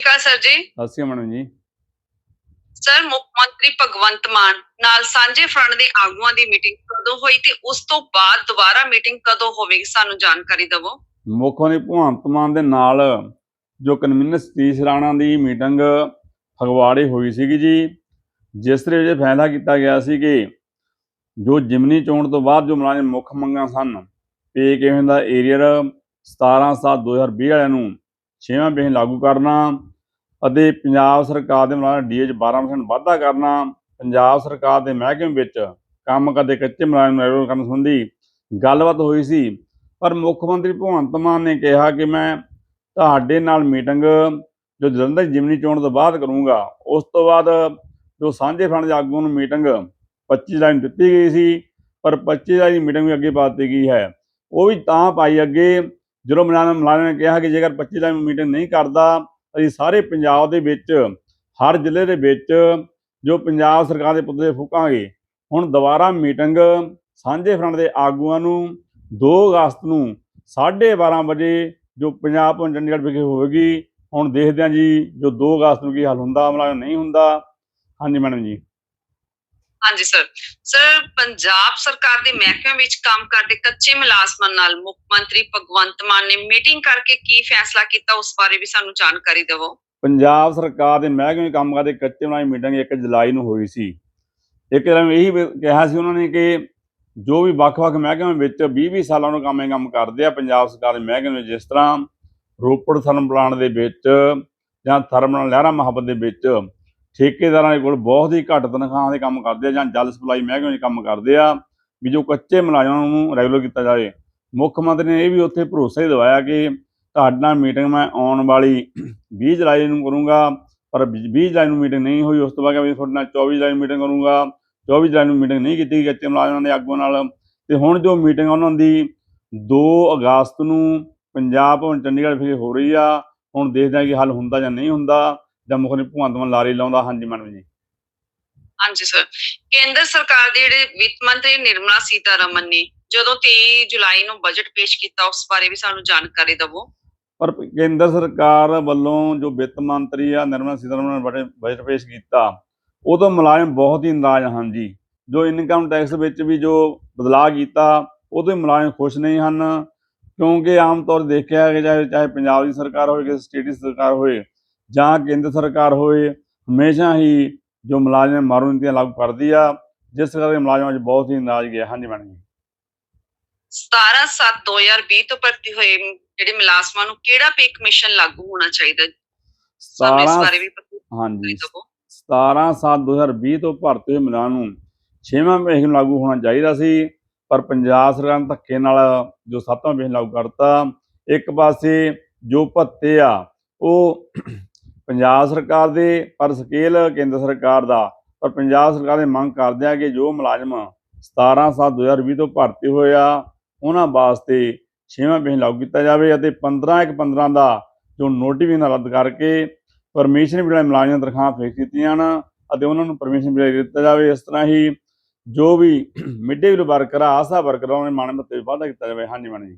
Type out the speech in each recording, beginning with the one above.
ਕਾ ਸਰ ਜੀ। ਅਸੀਂ ਮੈਡਮ ਜੀ। ਸਰ ਮੁੱਖ ਮੰਤਰੀ ਭਗਵੰਤ ਮਾਨ ਨਾਲ ਸਾਂਝੇ ਫਰੰਟ ਦੇ ਆਗੂਆਂ ਦੀ ਮੀਟਿੰਗ ਕਦੋਂ ਹੋਈ ਤੇ ਉਸ ਤੋਂ ਬਾਅਦ ਦੁਬਾਰਾ ਮੀਟਿੰਗ ਕਦੋਂ ਹੋਵੇਗੀ ਸਾਨੂੰ ਜਾਣਕਾਰੀ ਦਿਵੋ। ਮੁੱਖ ਮੰਤਰੀ ਭਗਵੰਤ ਮਾਨ ਦੇ ਨਾਲ ਜੋ ਕਨਵੀਨਰ ਸਤੀਸ਼ ਰਾਣਾ ਦੀ ਮੀਟਿੰਗ ਫਗਵਾੜੇ ਹੋਈ ਸੀਗੀ ਜੀ ਜਿਸ ਵਿੱਚ ਇਹ ਫੈਸਲਾ ਕੀਤਾ ਗਿਆ ਸੀ ਕਿ ਜੋ ਜਿਮਨੀ ਚੋਣ ਤੋਂ ਬਾਅਦ ਜੋ ਮੁਲਾਜ਼ਮ ਮੁੱਖ ਮੰਗਾਂ ਸਨ ਪੇ ਕਿਵੇਂ ਦਾ ਏਰੀਅਰ 17 7 2020 ਵਾਲਿਆਂ ਨੂੰ 6ਵਾਂ ਵੇਹ ਲਾਗੂ ਕਰਨਾ ਅਤੇ ਪੰਜਾਬ ਸਰਕਾਰ ਦੇ ਮੁਲਾਜ਼ਮ ਡੀਏ 'ਚ 12% ਵਾਧਾ ਕਰਨਾ, ਪੰਜਾਬ ਸਰਕਾਰ ਦੇ ਮਹਿਕਮੇ ਵਿੱਚ ਕੰਮ ਕਰਦੇ ਕੱਚੇ ਮੁਲਾਜ਼ਮ ਨੂੰ ਕਰਨ ਸੰਬੰਧੀ ਗੱਲਬਾਤ ਹੋਈ ਸੀ। ਪਰ ਮੁੱਖ ਮੰਤਰੀ ਭਗਵੰਤ ਮਾਨ ਨੇ ਕਿਹਾ ਕਿ ਮੈਂ ਤੁਹਾਡੇ ਨਾਲ ਮੀਟਿੰਗ ਜੋ ਜਲੰਧਰ ਜਿਮਨੀ ਚੋਣ ਤੋਂ ਬਾਅਦ ਕਰੂੰਗਾ, ਉਸ ਤੋਂ ਬਾਅਦ ਜੋ ਸਾਂਝੇ ਫਰੰਟ ਦੇ ਆਗੂਆਂ ਨੂੰ ਮੀਟਿੰਗ 25 ਜੁਲਾਈ ਨੂੰ ਦਿੱਤੀ ਗਈ ਸੀ, ਪਰ 25 ਜੁਲਾਈ ਦੀ ਮੀਟਿੰਗ ਵੀ ਅੱਗੇ ਪਾ ਦਿੱਤੀ ਗਈ ਹੈ। ਉਹ ਵੀ ਤਾਂ ਪਾਈ ਅੱਗੇ, ਜਦੋਂ ਮੁਲਾਜ਼ਮ ਮੁਲਾਜ਼ਮ ਨੇ ਕਿਹਾ ਕਿ ਜੇਕਰ 25 ਜੁਲਾਈ ਨੂੰ ਮੀਟਿੰਗ ਨਹੀਂ ਕਰਦਾ ਅਸੀਂ ਸਾਰੇ ਪੰਜਾਬ ਦੇ ਵਿੱਚ, ਹਰ ਜ਼ਿਲ੍ਹੇ ਦੇ ਵਿੱਚ ਜੋ ਪੰਜਾਬ ਸਰਕਾਰ ਦੇ ਪੁੱਤੇ ਫੂਕਾਂਗੇ, ਹੁਣ ਦੁਬਾਰਾ ਮੀਟਿੰਗ ਸਾਂਝੇ ਫਰੰਟ ਦੇ ਆਗੂਆਂ ਨੂੰ 2 ਅਗਸਤ ਨੂੰ 12:30 ਵਜੇ ਜੋ ਪੰਜਾਬ ਭਵਨ ਚੰਡੀਗੜ੍ਹ ਵਿਖੇ ਹੋਵੇਗੀ, ਹੁਣ ਦੇਖਦੇ ਹਾਂ ਜੀ ਜੋ 2 ਅਗਸਤ ਨੂੰ ਕੀ ਹੱਲ ਹੁੰਦਾ ਮੁਲਾਜ਼ਮ ਨਹੀਂ ਹੁੰਦਾ। ਹਾਂਜੀ ਮੈਡਮ ਜੀ। ਹਾਂਜੀ ਸਰ ਸਰ ਪੰਜਾਬ ਸਰਕਾਰ ਦੇ ਮਹਿਕਮੇ ਵਿੱਚ ਕੰਮ ਕਰਦੇ ਕੱਚੇ ਮੁਲਾਜ਼ਮਾਂ ਨਾਲ ਮੁੱਖ ਮੰਤਰੀ ਭਗਵੰਤ ਮਾਨ ਨੇ ਮੀਟਿੰਗ ਕਰਕੇ ਕੀ ਫੈਸਲਾ ਕੀਤਾ, ਉਸ ਬਾਰੇ ਵੀ ਸਾਨੂੰ ਜਾਣਕਾਰੀ ਦਿਵੋ। ਪੰਜਾਬ ਸਰਕਾਰ ਦੇ ਮਹਿਕਮੇ ਵਿੱਚ ਕੰਮ ਕਰਦੇ ਕੱਚੇ ਮੁਲਾਜ਼ਮ ਮੀਟਿੰਗ 1 ਜੁਲਾਈ ਨੂੰ ਹੋਈ ਸੀ। ਇੱਕ ਤਰ੍ਹਾਂ ਇਹੀ ਕਿਹਾ ਸੀ ਉਹਨਾਂ ਨੇ ਕਿ ਜੋ ਵੀ ਵੱਖ-ਵੱਖ ਮਹਿਕਮੇ ਵਿੱਚ 20-20 ਸਾਲਾਂ ਨੂੰ ਕੰਮ ਕੰਮ ਕਰਦੇ ਆ, ਪੰਜਾਬ ਸਰਕਾਰ ਦੇ ਮਹਿਕਮੇ ਵਿੱਚ ਜਿਸ ਤਰ੍ਹਾਂ ਰੋਪੜ ਥਰਮਲ ਪਲਾਂਟ ਦੇ ਵਿੱਚ ਜਾਂ ਥਰਮਲ ਲਹਿਰਾ ਮੁਹੱਬਤ ਦੇ ਵਿੱਚ ਠੇਕੇਦਾਰਾਂ ਦੇ ਕੋਲ ਬਹੁਤ ਹੀ ਘੱਟ ਤਨਖਾਹਾਂ ਦੇ ਕੰਮ ਕਰਦੇ ਆ ਜਾਂ ਜਲ ਸਪਲਾਈ ਮਹਿਕਮੇ ਵਿੱਚ ਕੰਮ ਕਰਦੇ ਆ, ਵੀ ਜੋ ਕੱਚੇ ਮੁਲਾਜ਼ਮਾਂ ਨੂੰ ਰੈਗੂਲਰ ਕੀਤਾ ਜਾਵੇ। ਮੁੱਖ ਮੰਤਰੀ ਨੇ ਇਹ ਵੀ ਉੱਥੇ ਭਰੋਸਾ ਹੀ ਦਿਵਾਇਆ ਕਿ ਤੁਹਾਡਾ ਮੀਟਿੰਗ ਮੈਂ ਆਉਣ ਵਾਲੀ 20 ਜੁਲਾਈ ਨੂੰ ਕਰੂੰਗਾ, ਪਰ 20 ਜੁਲਾਈ ਨੂੰ ਮੀਟਿੰਗ ਨਹੀਂ ਹੋਈ, ਉਸ ਤੋਂ ਬਾਅਦ ਵੀ ਤੁਹਾਡੇ ਨਾਲ 24 ਜੁਲਾਈ ਨੂੰ ਮੀਟਿੰਗ ਕਰੂੰਗਾ। 24 ਜੁਲਾਈ ਨੂੰ ਮੀਟਿੰਗ ਨਹੀਂ ਕੀਤੀ ਗਈ ਕੱਚੇ ਮੁਲਾਜ਼ਮਾਂ ਦੇ ਆਗੂਆਂ ਨਾਲ। ਤੇ ਹੁਣ ਜੋ ਮੀਟਿੰਗ ਉਹਨਾਂ ਦੀ 2 ਅਗਸਤ ਨੂੰ ਪੰਜਾਬ ਭਵਨ ਚੰਡੀਗੜ੍ਹ ਵਿਖੇ ਹੋ ਰਹੀ ਆ। ਹੁਣ ਦੇਖਦੇ ਹਾਂ ਕਿ ਹੱਲ ਹੁੰਦਾ ਜਾਂ ਨਹੀਂ ਹੁੰਦਾ। ਜਾਂ ਮੁੱਖ ਨੇ ਭਗਵੰਤ ਮਾਨ ਲਾਰੇ ਲਾਉਂਦਾ ਹਾਂਜੀ ਮੈਡਮ ਜੀ। ਹਾਂਜੀ ਸਰ ਕੇਂਦਰ ਸਰਕਾਰ ਦੇ ਜਿਹੜੇ ਵਿੱਤ ਮੰਤਰੀ ਨਿਰਮਲਾ ਸੀਤਾਰਮਨ ਨੇ ਜਦੋਂ 23 ਜੁਲਾਈ ਨੂੰ ਬਜਟ ਪੇਸ਼ ਕੀਤਾ ਉਸ ਬਾਰੇ ਵੀ ਸਾਨੂੰ ਜਾਣਕਾਰੀ ਦਿਵੋ। ਪਰ ਕੇਂਦਰ ਸਰਕਾਰ ਵੱਲੋਂ ਜੋ ਵਿੱਤ ਮੰਤਰੀ ਆ ਨਿਰਮਲਾ ਸੀਤਾਰਮਨ ਨੇ ਬਜਟ ਪੇਸ਼ ਕੀਤਾ ਉਦੋਂ ਮੁਲਾਜ਼ਮ ਬਹੁਤ ਹੀ ਨਾਰਾਜ਼ ਹਨ ਜੀ। ਜੋ ਇਨਕਮ ਟੈਕਸ ਵਿੱਚ ਵੀ ਜੋ ਬਦਲਾਅ ਕੀਤਾ ਹੀ ਮੁਲਾਜ਼ਮ ਖੁਸ਼ ਨਹੀਂ ਹਨ। ਕਿਉਂਕਿ ਆਮ ਤੌਰ ਦੇਖਿਆ ਚਾਹੇ ਚਾਹੇ ਪੰਜਾਬ ਦੀ ਸਰਕਾਰ ਹੋਵੇ ਕਿ ਸਟੇਟ ਦੀ ਸਰਕਾਰ ਹੋਵੇ ਜਾਂ ਕੇਂਦਰ ਸਰਕਾਰ ਹੋਵੇ ਹਮੇਸ਼ਾ ਹੀ ਜੋ ਮੁਲਾਜ਼ਮ ਮਾਰੂ ਨੀਤੀਆਂ ਲਾਗੂ ਕਰਦੀ ਆ ਜਿਸ ਕਰਕੇ ਮੁਲਾਜ਼ਮਾਂ 'ਚ ਬਹੁਤ ਹੀ ਨਾਰਾਜ਼ਗੀ ਹੈ ਹਾਂਜੀ ਮੈਡਮ ਜੀ। 17 7 2020 ਤੋਂ ਭਰਤੀ ਹੋਏ ਜਿਹੜੇ ਮੁਲਾਜ਼ਮਾਂ ਨੂੰ ਕਿਹੜਾ ਪੇ ਕਮਿਸ਼ਨ ਲਾਗੂ ਹੋਣਾ ਚਾਹੀਦਾ? ਸਾਨੂੰ ਇਸ 17 ਬਾਰੇ ਵੀ ਪਤਾ ਹਾਂਜੀ। ਦਿਵੋ 17 7 2020 ਤੋਂ ਭਰਤੀ ਹੋਏ ਮੁਲਾਜ਼ਮਾਂ ਨੂੰ 6ਵਾਂ ਵੇਤਨ ਲਾਗੂ ਹੋਣਾ ਚਾਹੀਦਾ ਸੀ ਪਰ ਪੰਜਾਬ ਸਰਕਾਰ ਨੇ ਧੱਕੇ ਨਾਲ ਜੋ 7ਵਾਂ ਵੇਤਨ ਲਾਗੂ ਕਰਤਾ ਇੱਕ ਪਾਸੇ ਜੋ ਭੱਤੇ ਆ ਉਹ ਪੰਜਾਬ ਸਰਕਾਰ ਦੇ ਪਰ ਸਕੇਲ ਕੇਂਦਰ ਸਰਕਾਰ ਦਾ ਪਰ ਪੰਜਾਬ ਸਰਕਾਰ ਦੇ ਮੰਗ ਕਰਦੇ ਆ ਕਿ ਜੋ ਮੁਲਾਜ਼ਮ 17 7 2020 ਤੋਂ ਭਰਤੀ ਹੋਏ ਆ ਉਹਨਾਂ ਵਾਸਤੇ 6ਵਾਂ ਵੇਤਨ ਲਾਗੂ ਕੀਤਾ ਜਾਵੇ ਅਤੇ 15 ਇੱਕ 15 ਦਾ ਜੋ ਨੋਟੀਫਿਕੇਸ਼ਨ ਰੱਦ ਕਰਕੇ ਪਰਮਿਸ਼ਨ ਵੀ ਮੁਲਾਜ਼ਮਾਂ ਤਨਖਾਹਾਂ ਫੇਕ ਦਿੱਤੀਆਂ ਹਨ ਅਤੇ ਉਹਨਾਂ ਨੂੰ ਪਰਮਿਸ਼ਨ ਵੀ ਦਿੱਤਾ ਜਾਵੇ। ਇਸ ਤਰ੍ਹਾਂ ਹੀ ਜੋ ਵੀ ਮਿੱਡੇ ਵੀਲ ਵਰਕਰ ਆ ਆਸਾ ਵਰਕਰ ਉਹਨਾਂ ਦੇ ਮਾਣ ਮੱਤੇ ਵਾਧਾ ਕੀਤਾ ਜਾਵੇ। ਹਾਂਜੀ ਮੈਡਮ ਜੀ।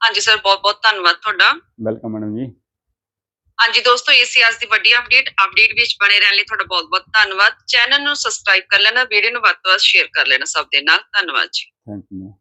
ਹਾਂਜੀ ਸਰ ਬਹੁਤ ਬਹੁਤ ਧੰਨਵਾਦ ਤੁਹਾਡਾ। ਵੈਲਕਮ ਮੈਡਮ ਜੀ। ਹਾਂਜੀ ਦੋਸਤੋ, ਇਹ ਸੀ ਅੱਜ ਦੀ ਵੱਡੀ ਅਪਡੇਟ ਅਪਡੇਟ ਵਿੱਚ ਬਣੇ ਰਹਿਣ ਲਈ ਤੁਹਾਡਾ ਬਹੁਤ ਬਹੁਤ ਧੰਨਵਾਦ। ਚੈਨਲ ਨੂੰ ਸਬਸਕ੍ਰਾਈਬ ਕਰ ਲੈਣਾ, ਵੀਡੀਓ ਨੂੰ ਵੱਧ ਤੋਂ ਵੱਧ ਸ਼ੇਅਰ ਕਰ ਲੈਣਾ ਸਭ ਦੇ ਨਾਲ। ਧੰਨਵਾਦ ਜੀ। Thank you